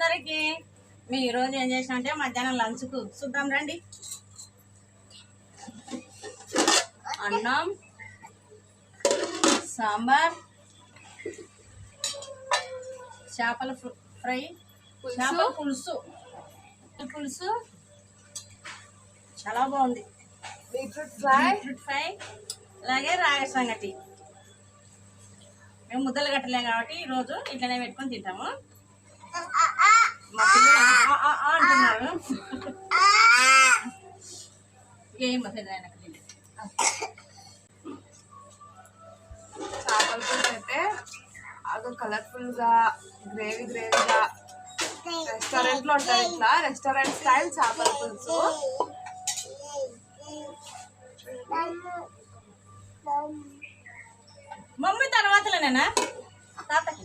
అందరికి మీ ఈరోజు ఏం చేసిన అంటే మధ్యాహ్నం లంచ్కు చూద్దాం రండి. అన్నం సాంబార్ చేపల ఫ్ర- చేపల పులుసు. పులుసు. చాలా బాగుంది. Beetroot fry. బీట్రూట్ ఫ్రై అలాగే రాగ సంగటి. మేము ముద్దలు కట్టలేం కాబట్టి ఈరోజు ఇట్లనే పెట్టుకొని తింటాము. మా పిల్లలు అంటున్నారు. ఏం వస్తుంది ఆయనకు చేపల పులుసు అయితే బాగా కలర్ఫుల్గా గ్రేవీ గ్రేవీగా రెస్టారెంట్లో ఉంటుంది ఇట్లా రెస్టారెంట్ స్టైల్ చేపల పులుసు. మమ్మీ తర్వాతలేనా తాతకి.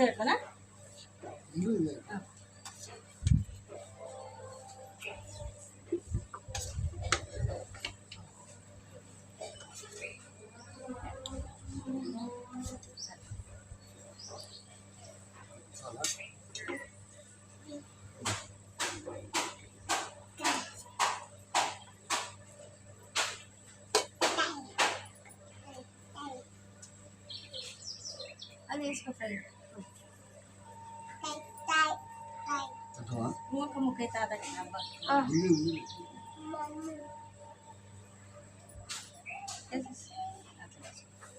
తిను తాత ఆ, ఆ. తాతకి అబ్బా వేసేసి. అట్లా వేసుకో.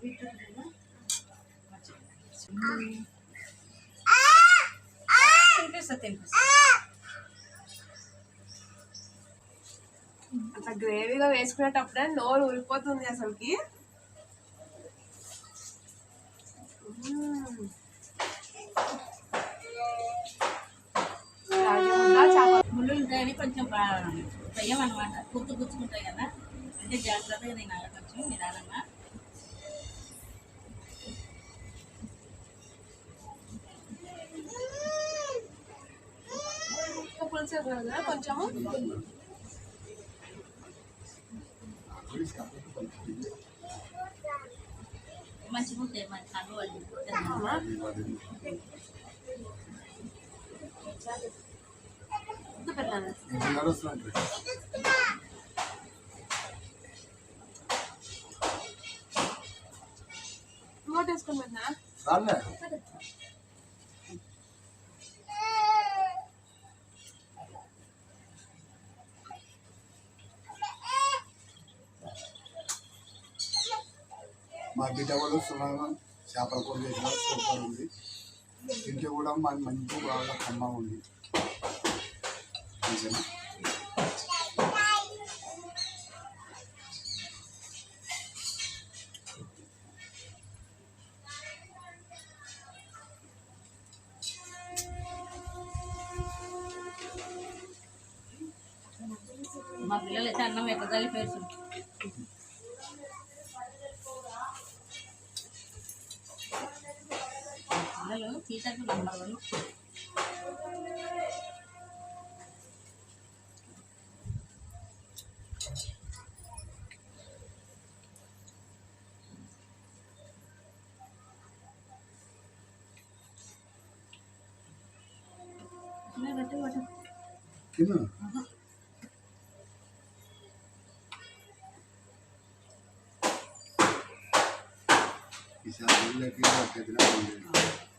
బీట్రూట్ ఏమో మర్చిపోయాను. తినిపిస్తా తినిపిస్తా అట్లా గ్రేవీగా వేసుకునేటప్పుడే నోరు ఊరిపోతుంది అసలుకి భయం అనమాట గుర్తు గుచ్చుకుంటాయి కదా అంటే జాగ్రత్తగా తినాలి కొంచెం నిదానంగా పులుసు వేసుకున్నాం కదా కొంచెము మంచిగా ఉంటాయి మంచి కళ్ళు వాళ్ళు ముద్ద పెట్టాను నడుస్తున్నట్టు ఇంకోటి వేసుకొని పెట్టినా రాలే మా బిడ్డ కూడా సుమారు చేపల కూర చేసిన సూపర్ ఉంది తింటే కూడా మన మంచి బాగా కమ్మ ఉంది నిజమే. మా పిల్లలు అయితే అన్నం ఎక్కడ పేరు పిల్లలు సీతకు నంబర్ వన్ తిను ఈసారి ఊళ్ళోకి పెద్దగా ఉంది అలవాట్లేదు చేపలు తీసుకొచ్చుకుంటాను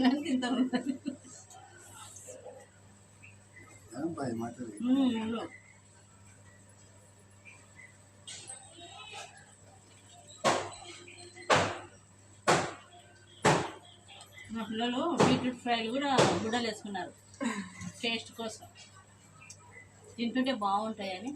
కానీ తింటాను. ఏం భయం అవుతుంది ఉమ్, ముళ్ళు. మా పిల్లలు బీట్రూట్ ఫ్రైలు కూడా గుడ్డలు వేసుకున్నారు. టేస్ట్ కోసం. తింటుంటే బాగుంటాయని.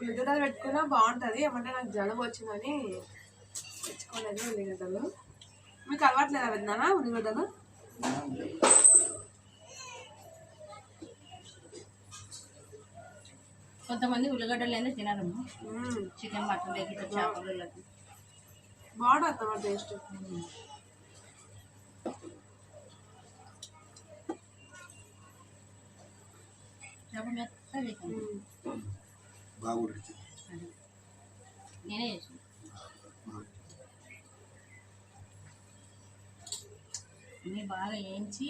ఉల్లిగడ్డలు పెట్టుకున్నా బాగుంటుంది ఏమంటే నాకు జలుబు వచ్చిందని తెచ్చుకోలేదు ఉల్లిగడ్డలు మీకు అలవాట్లేదా విన్నానా ఉల్లిగడ్డలు కొంతమంది ఉల్లిగడ్డలు అనేది తినరు. చికెన్ మటన్ లేకపోతే చేపలు. బాగుంటుంది టేస్ట్ చేప వేసాను. బాగా ఉడికింది బాగా వేయించి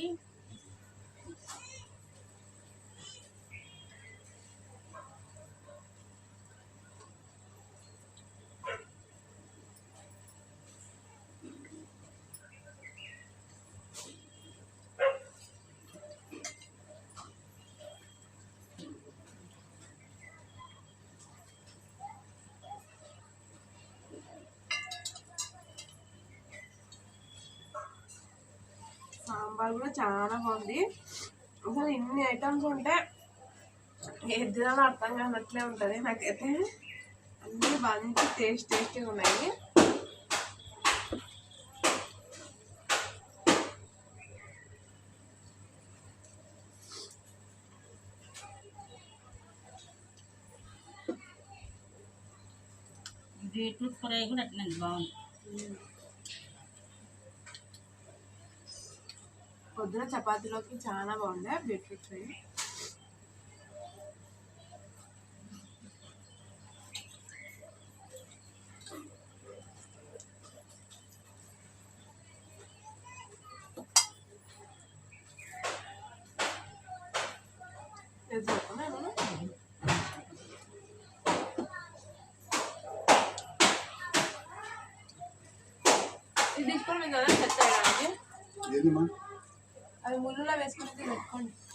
సాంబార్ కూడా చాలా బాగుంది అసలు ఇన్ని ఐటమ్స్ ఉంటే ఏది తినాలో అర్థం కానట్లే ఉంటుంది నాకైతే అన్నీ మంచి టేస్ట్ టేస్టీగా ఉన్నాయి బీట్రూట్ ఫ్రై కూడా అట్లనే బాగుంది పొద్దున చపాతీలోకి చాలా బాగుండే బీట్రూట్ ఫ్రై. ఇది చెప్పనా ఏమన్నా? ఇది తీసుకొని మీరు కదా సెట్ అయ్యడానికి alguno la ves con.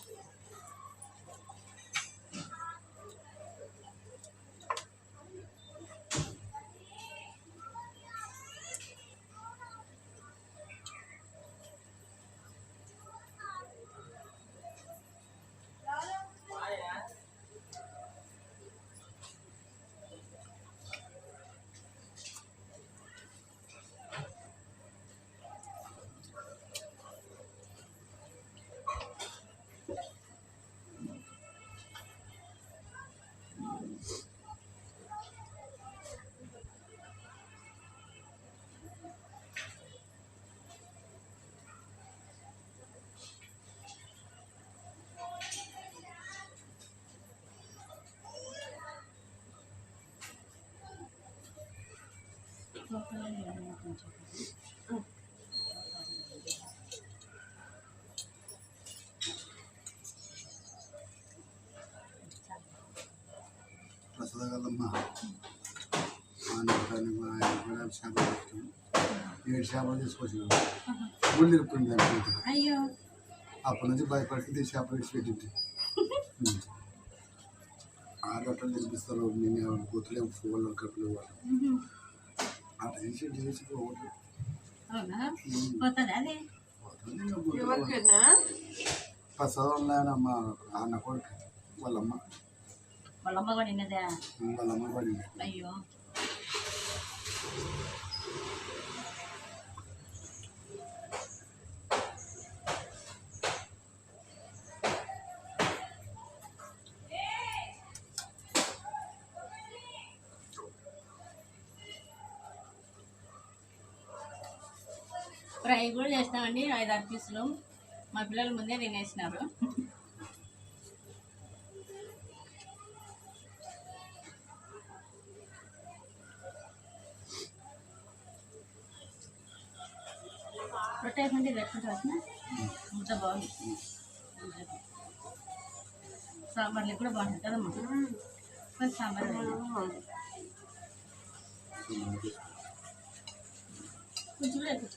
ప్రసాదగలమ్మ ఆనందాన్ని మా ఆయన కూడా చేపలు ఇష్టం ఏడు చేపలు తీసుకొచ్చినాం. ముళ్ళు ఇరుక్కుంది అనుకుంటున్నా అయ్యో. అప్పటి నుంచి భయపడుతుంది చేపలు ఇచ్చి పెట్టింది ఆరు గంటలు తినిపిస్తారు. నేను గుర్తులేము ఫోన్లో కప్పులు వాళ్ళు ఉహు. అట్లా చేసి చేసి పోవట్లేదు అవునా పోతుంది అదే? ఎవరికైనా? ప్రసాదం మా అన్న కొడుకు వాళ్ళమ్మ. వాళ్ళ అమ్మ కూడా వాళ్ళమ్మ పడింది అయ్యో. ఫ్రై కూడా చేస్తామండి. ఐదు ఆరు పీసులు. మా పిల్లలు ముందే తినేసినారు. రొట్టె అయిపోయింది వచ్చిన ఇంత బాగుంది. సాంబార్లు కూడా బాగుంటుంది కదమ్మా మ్మ్. కొంచెం సాంబార్. కొంచెం కూడా ఎక్కువ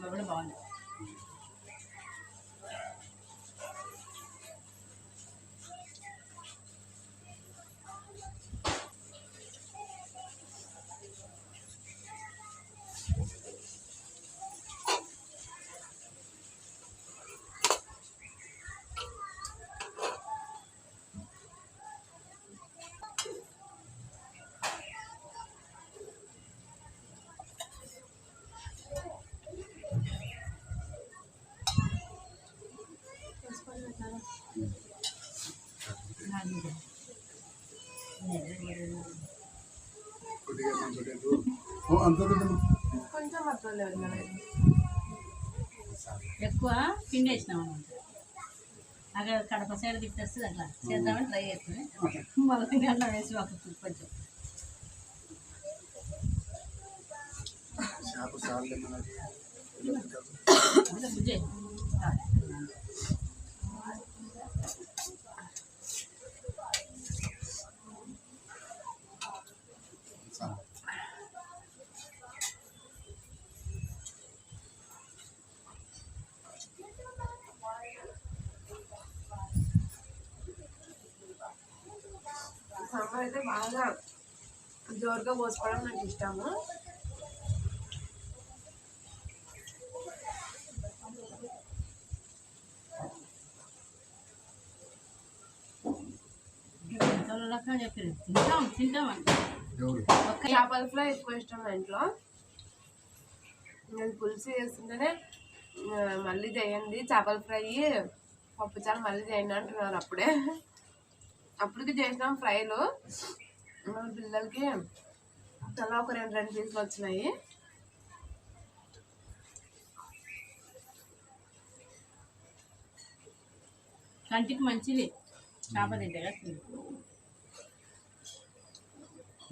సాంబార్ కూడా బాగుంది. ఎక్కువ పిండి వేసినాం అక్కడ కడప సైడ్ తిప్పేస్తుంది అట్లా చేద్దామని ట్రై చేస్తుంది మళ్ళీ గంట వేసి ఒక కొంచెం. బుజ్జి. అయితే బాగా జోరుగా పోసుకోవడం నాకు ఇష్టము. తింటాం తింటాం అంటే. ఎవరు? ఒక్క చేపల ఫ్రై ఎక్కువ ఇష్టం ఇంట్లో. నేను పులుసు చేస్తుంటేనే మళ్ళీ చేయండి. చేపల ఫ్రై పప్పుచారు మళ్ళీ చేయండి అంటున్నారు అప్పుడే. అప్పటికి చేసినాం ఫ్రైలు. మన పిల్లలకి తలా ఒక రెండు రెండు పీసులు వచ్చినాయి. కంటికి మంచిది. చేప తింటే కదా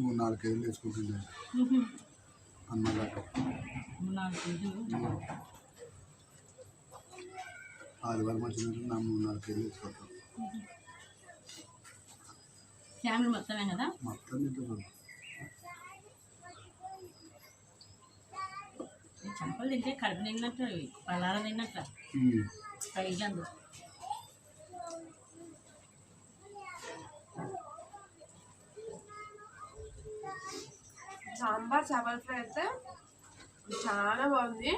మూడు నాలుగు కేజీలు ఆదివారం వచ్చినట్టు నా మూడు నాలుగు కేజీలు వేసుకుంటాం ఫ్యామిలీ మొత్తమే కదా? చంపలు తింటే కడుపు నిన్నట్టు పలార తిన్నట్టు. ఉమ్. పైగా సాంబార్ చేపల ఫ్రై అయితే చాలా బాగుంది.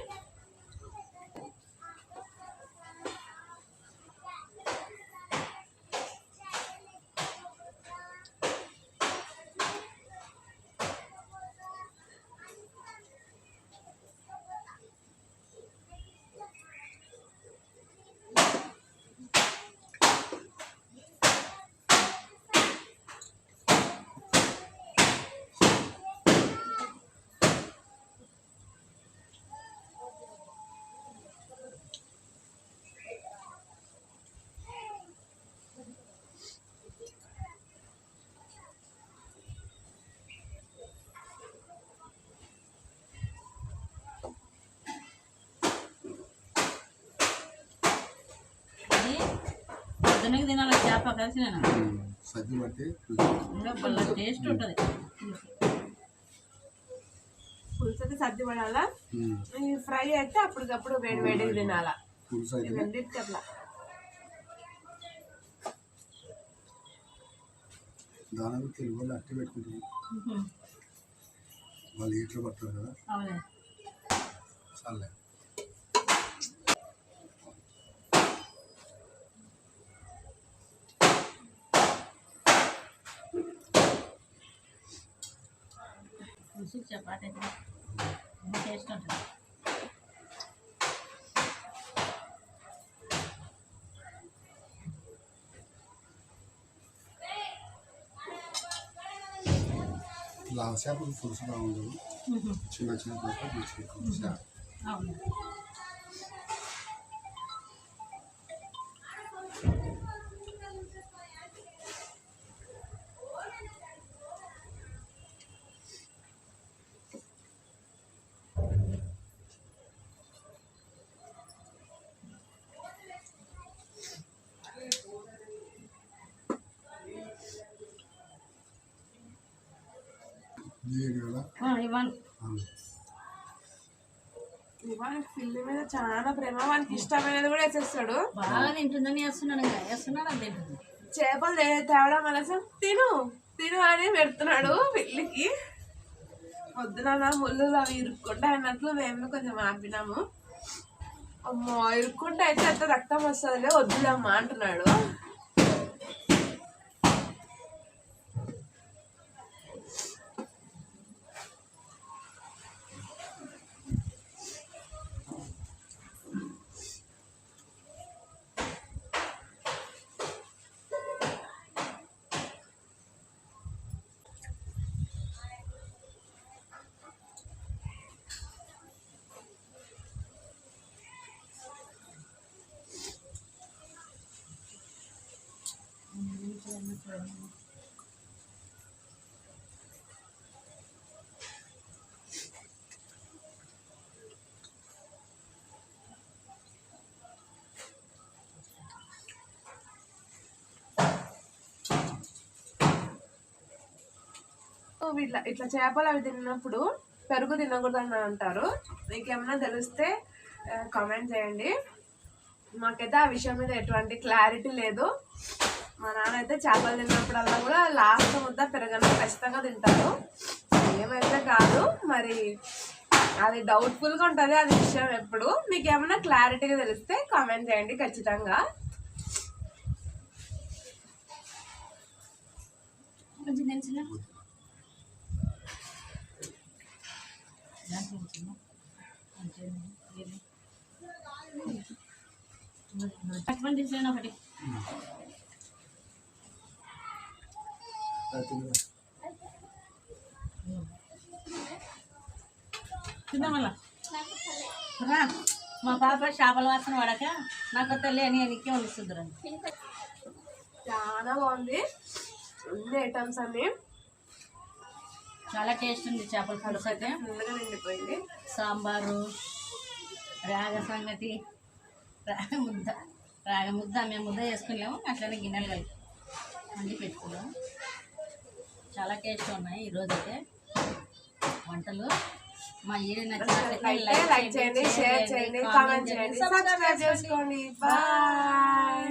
పొద్దునకి తినాలి చేప కలిసి నేను. సజ్జి పట్టి టేస్ట్ ఉంటుంది. పులుసు అయితే సర్ది పడాలా ఫ్రై అయితే అప్పటికప్పుడు వేడి వేడిగా తినాలా. రెండింటికి అట్లా దాని తెలుగు వాళ్ళు అట్టి పెట్టుకుంటారు. వాళ్ళు కదా. అవునే. పులుసు చపాతి అయితే టేస్ట్ ఉంటుంది. చేపలు పులుసు చిన్న చిన్న చేపలు వానికి పిల్లి మీద చాలా ప్రేమ వానికి ఇష్టమైనది కూడా వేసేస్తాడు. బాగా తింటుందని వేస్తున్నాను ఇంకా. వేస్తున్నాడు తింటుంది చేపలు తేవడం వలస తిను తిను అని పెడుతున్నాడు పిల్లికి. పొద్దున ముళ్ళు అవి ఇరుక్కుంటా అన్నట్లు మేము కొంచెం ఆపినాము. అమ్మో ఇరుక్కుంటే అయితే అంత రక్తం వస్తుంది వద్దులమ్మా అంటున్నాడు. ఇట్లా ఇట్లా చేపలు అవి తిన్నప్పుడు పెరుగు తినకూడదని అంటారు. మీకేమైనా తెలిస్తే కామెంట్ చేయండి. మాకైతే ఆ విషయం మీద ఎటువంటి క్లారిటీ లేదు. మా నాన్న అయితే చేపలు తిన్నప్పుడల్లా కూడా లాస్ట్ ముద్ద పెరగన ఖచ్చితంగా తింటారు. ఏమైతే కాదు మరి అది డౌట్ఫుల్గా ఉంటుంది అది విషయం ఎప్పుడు. మీకు ఏమైనా క్లారిటీగా తెలిస్తే కామెంట్ చేయండి ఖచ్చితంగా. ఒకటి. మా పాప చేపల వాసన పడక నాకు తల్లి అని ఎనికే వండిస్తుందిరండి చాలా బాగుంది. అన్ని ఐటమ్స్ అన్ని. చాలా టేస్ట్ ఉంది చేపల పులుసు అయితే. ఫుల్గా నిండిపోయింది. సాంబారు రాగ సంగటి రాగ ముద్ద రాగ ముద్ద మేము ముద్ద చేసుకున్నాము అట్లనే గిన్నెలు కలిపి వండి పెట్టుకున్నాము చాలా టేస్ట్ ఉన్నాయి ఈరోజు అయితే వంటలు. మా ఈడ నచ్చినట్లయితే లైక్ చేయండి షేర్ చేయండి కామెంట్ చేయండి సబ్స్క్రైబ్ చేసుకోండి. బాయ్.